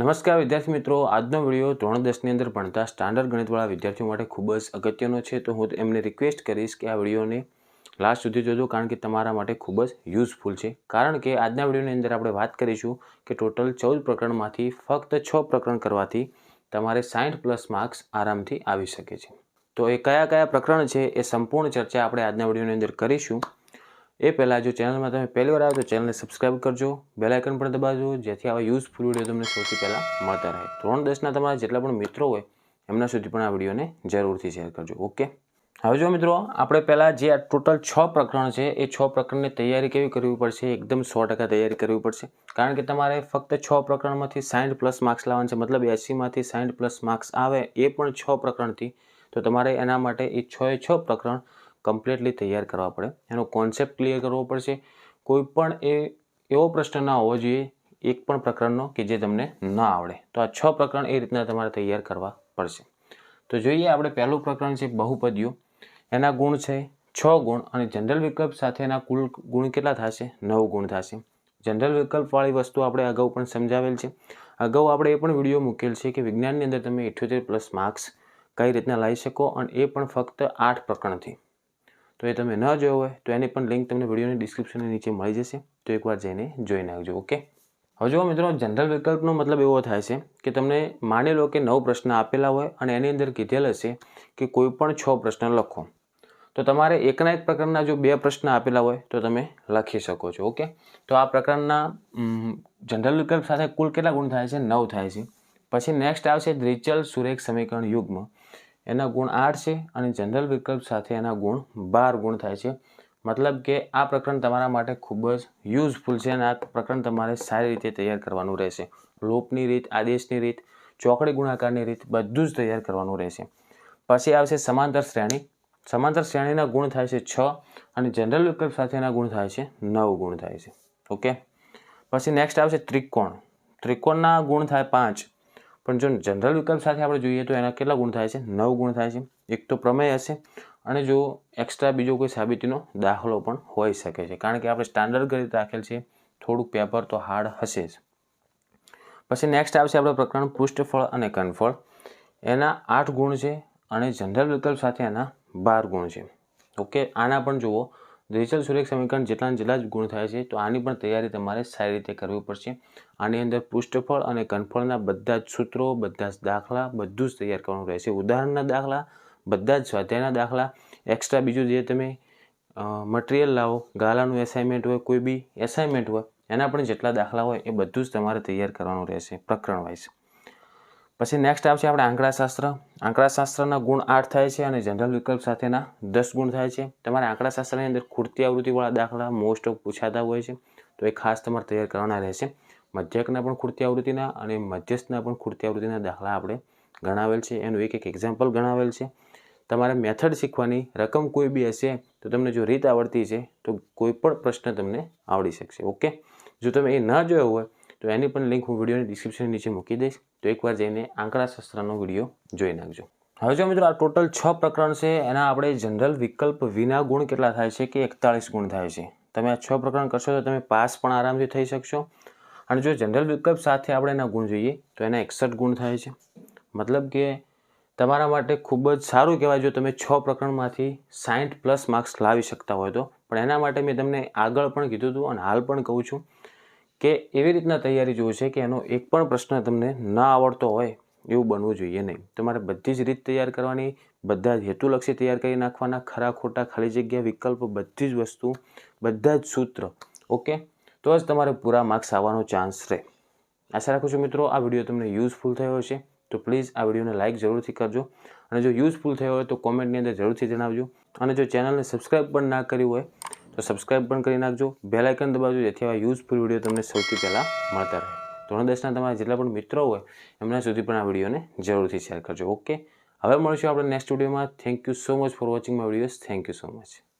નમસ્કાર વિદ્યાર્થી મિત્રો, આજનો વીડિયો ધોરણ દસની અંદર ભણતા સ્ટાન્ડર્ડ ગણિતવાળા વિદ્યાર્થીઓ માટે ખૂબ જ અગત્યનો છે. તો હું એમને રિક્વેસ્ટ કરીશ કે આ વિડીયોને લાસ્ટ સુધી જોજો, કારણ કે તમારા માટે ખૂબ જ યુઝફુલ છે. કારણ કે આજના વિડીયોની અંદર આપણે વાત કરીશું કે ટોટલ ચૌદ પ્રકરણમાંથી ફક્ત છ પ્રકરણ કરવાથી તમારે સાઠ પ્લસ માર્ક્સ આરામથી આવી શકે છે. તો એ કયા કયા પ્રકરણ છે એ સંપૂર્ણ ચર્ચા આપણે આજના વિડીયોની અંદર કરીશું. એ પહેલાં જો ચેનલમાં તમે પહેલી વાર આવો તો ચેનલને સબસ્ક્રાઇબ કરજો બેલ આઇકન પણ દબાવજો, જેથી આવા યુઝફુલ વીડિયો તમને સૌથી પહેલાં મળતા રહે. ધોરણ દસના તમારા જેટલા પણ મિત્રો હોય, એમના સુધી પણ આ વિડીયોને જરૂરથી શેર કરજો. ઓકે હવે જો મિત્રો, આપણે પહેલાં જે આ ટોટલ છ પ્રકરણ છે, એ છ પ્રકરણની તૈયારી કેવી કરવી પડશે? એકદમ સો ટકા તૈયારી કરવી પડશે. કારણ કે તમારે ફક્ત છ પ્રકરણમાંથી સાઠ પ્લસ માર્ક્સ લાવવાના છે. મતલબ એંસીમાંથી સાઠ પ્લસ માર્ક્સ આવે એ પણ છ પ્રકરણથી. તો તમારે એના માટે એ છ એ છ પ્રકરણ કમ્પ્લીટલી તૈયાર કરવા પડે. એનો કોન્સેપ્ટ ક્લિયર કરવો પડશે. કોઈ પણ એ, એવો પ્રશ્ન ના હોવો જોઈએ એક પણ પ્રકરણનો કે જે તમને ન આવડે. તો આ છ પ્રકરણ એ રીતના તમારે તૈયાર કરવા પડશે. તો જોઈએ આપણે પહેલું પ્રકરણ છે બહુપદીઓ. એના ગુણ છે છ ગુણ અને જનરલ વિકલ્પ સાથેના કુલ ગુણ કેટલા થશે? નવ ગુણ થશે. જનરલ વિકલ્પવાળી વસ્તુ આપણે અગાઉ પણ સમજાવેલ છે. અગાઉ આપણે એ પણ વીડિયો મૂકેલ છે કે વિજ્ઞાનની અંદર તમે ઇઠ્યોતેર પ્લસ માર્ક્સ કઈ રીતના લાવી શકો અને એ પણ ફક્ત આઠ પ્રકરણથી. તો એ તમે ન જોયો હોય, તો એની પણ લિંક તમને વિડીયોની ડિસ્ક્રિપ્શનની નીચે મળી જશે. તો એકવાર જઈને જોઈ નાખજો ઓકે હવે જો મિત્રો જનરલ વિકલ્પનો મતલબ એવો થાય છે કે તમને માની લો કે નવ પ્રશ્ન આપેલા હોય અને એની અંદર કીધેલ હશે કે કોઈ પણ છ પ્રશ્ન લખો. તો તમારે એકના એક પ્રકારના જો બે પ્રશ્ન આપેલા હોય, તો તમે લખી શકો છો ઓકે તો આ પ્રકારના જનરલ વિકલ્પ સાથે કુલ કેટલા ગુણ થાય છે? નવ થાય છે. પછી નેક્સ્ટ આવશે દ્વિચલ સુરેખ સમીકરણ યુગમાં. એના ગુણ આઠ છે અને જનરલ વિકલ્પ સાથે એના ગુણ બાર ગુણ થાય છે. મતલબ કે આ પ્રકરણ તમારા માટે ખૂબ જ યુઝફુલ છે અને આ પ્રકરણ તમારે સારી રીતે તૈયાર કરવાનું રહેશે. લોપની રીત, આદેશની રીત, ચોકડી ગુણાકારની રીત બધું જ તૈયાર કરવાનું રહેશે. પછી આવશે સમાંતર શ્રેણી. સમાંતર શ્રેણીના ગુણ થાય છે છ અને જનરલ વિકલ્પ સાથેના ગુણ થાય છે નવ ગુણ થાય છે. ઓકે? પછી નેક્સ્ટ આવશે ત્રિકોણ. ત્રિકોણના ગુણ થાય પાંચ. પણ જો જનરલ વિકલ્પ સાથે આપણે જોઈએ તો એના કેટલા ગુણ થાય છે? નવ ગુણ થાય છે. એક તો પ્રમેય હશે અને જો એક્સ્ટ્રા બીજો કોઈ સાબિતીનો દાખલો પણ હોઈ શકે છે. કારણ કે આપણે સ્ટાન્ડર્ડ ગણિત રાખેલ છે. થોડુંક પેપર તો હાર્ડ હશે જ. પછી નેક્સ્ટ આવશે આપણે પ્રકરણ પૃષ્ઠફળ અને કનફળ એના આઠ ગુણ છે અને જનરલ વિકલ્પ સાથે એના બાર ગુણ છે. ઓકે આના પણ જુઓ. દ્વિચલ સુરેખ સમીકરણ જેટલા જેટલા જ ગુણ થાય છે, તો આની પણ તૈયારી તમારે સારી રીતે કરવી પડશે. આની અંદર પૃષ્ઠફળ અને કનફળના બધા જ સૂત્રો, બધા જ દાખલા, બધું જ તૈયાર કરવાનું રહેશે. ઉદાહરણના દાખલા, બધા જ સ્વાધ્યાયના દાખલા એક્સ્ટ્રા બીજું જે તમે મટિરિયલ લાવો, ગાલાનું એસાઇનમેન્ટ હોય, કોઈ બી એસાઇનમેન્ટ હોય, એના પણ જેટલા દાખલા હોય, એ બધું જ તમારે તૈયાર કરવાનું રહેશે, પ્રકરણ વાઇઝ પછી નેક્સ્ટ આવશે આપણે આંકડાશાસ્ત્ર. આંકડાશાસ્ત્રના ગુણ આઠ થાય છે અને જનરલ વિકલ્પ સાથેના દસ ગુણ થાય છે. તમારે આંકડાશાસ્ત્રની અંદર ખૂટતી આવૃત્તિવાળા દાખલા મોસ્ટ ઓફ પૂછાતા હોય છે. તો એ ખાસ તમારે તૈયાર કરવાના રહેશે. મધ્યકના પણ ખૂટતી આવૃત્તિના અને મધ્યસ્થના પણ ખૂટતી આવૃત્તિના દાખલા આપણે ગણાવેલ છે. એનું એક એક એક્ઝામ્પલ ગણાવેલ છે. તમારે મેથડ શીખવાની રકમ કોઈ બી હશે તો તમને જો રીત આવડતી છે તો કોઈ પણ પ્રશ્ન તમને આવડી શકશે. ઓકે જો તમે એ ન જોયો હોય તો એની પણ લિંક હું વિડીયોની ડિસ્ક્રિપ્શન નીચે મૂકી દઈશ. તો એકવાર જઈને આંકડાશાસ્ત્રનો વીડિયો જોઈ નાખજો. હવે જો મિત્રો આ ટોટલ છ પ્રકરણ છે, એના આપણે જનરલ વિકલ્પ વિના ગુણ કેટલા થાય છે કે એકતાળીસ ગુણ થાય છે? તમે આ છ પ્રકરણ કરશો તો તમે પાસ પણ આરામથી થઈ શકશો. અને જો જનરલ વિકલ્પ સાથે આપણે એના ગુણ જોઈએ, તો એના એકસઠ ગુણ થાય છે. મતલબ કે તમારા માટે ખૂબ જ સારું કહેવાય જો તમે છ પ્રકરણમાંથી સાઠ પ્લસ માર્ક્સ લાવી શકતા હોય તો. પણ એના માટે મેં તમને આગળ પણ કીધું હતું અને હાલ પણ કહું છું. કે એવી રીતના તૈયારી જોવું છે કે એનો એક પણ પ્રશ્ન તમને ના આવડતો હોય એવું બનવું જોઈએ નહીં. તમારે બધી જ રીત તૈયાર કરવાની, બધા જ હેતુલક્ષી તૈયાર કરી નાખવાના, ખરા ખોટા ખાલી જગ્યા, વિકલ્પ, બધી જ વસ્તુ, બધા જ સૂત્ર. ઓકે? તો જ તમારે પૂરા માર્ક્સ આવવાનો ચાન્સ રહે. આશા રાખું છું મિત્રો, આ વીડિયો તમને યુઝફુલ થયો હશે. તો પ્લીઝ આ વિડીયોને લાઇક જરૂરથી કરજો. અને જો યુઝફુલ થયો હોય તો કોમેન્ટની અંદર જરૂરથી જણાવજો. અને જો ચેનલને સબસ્ક્રાઈબ પણ ના કરી હોય તો સબસ્ક્રાઈબ પણ કરી નાખજો. બેલ આઇકન દબાવજો, જેથી આવા યુઝફુલ વીડિયો તમને સૌથી પહેલાં મળતા રહે. ધોરણ દસના તમારા જેટલા પણ મિત્રો હોય, એમના સુધી પણ આ વિડીયોને જરૂરથી શેર કરજો. ઓકે હવે મળીશું આપણે નેક્સ્ટ વિડીયોમાં thank you so much for watching my videos thank you so much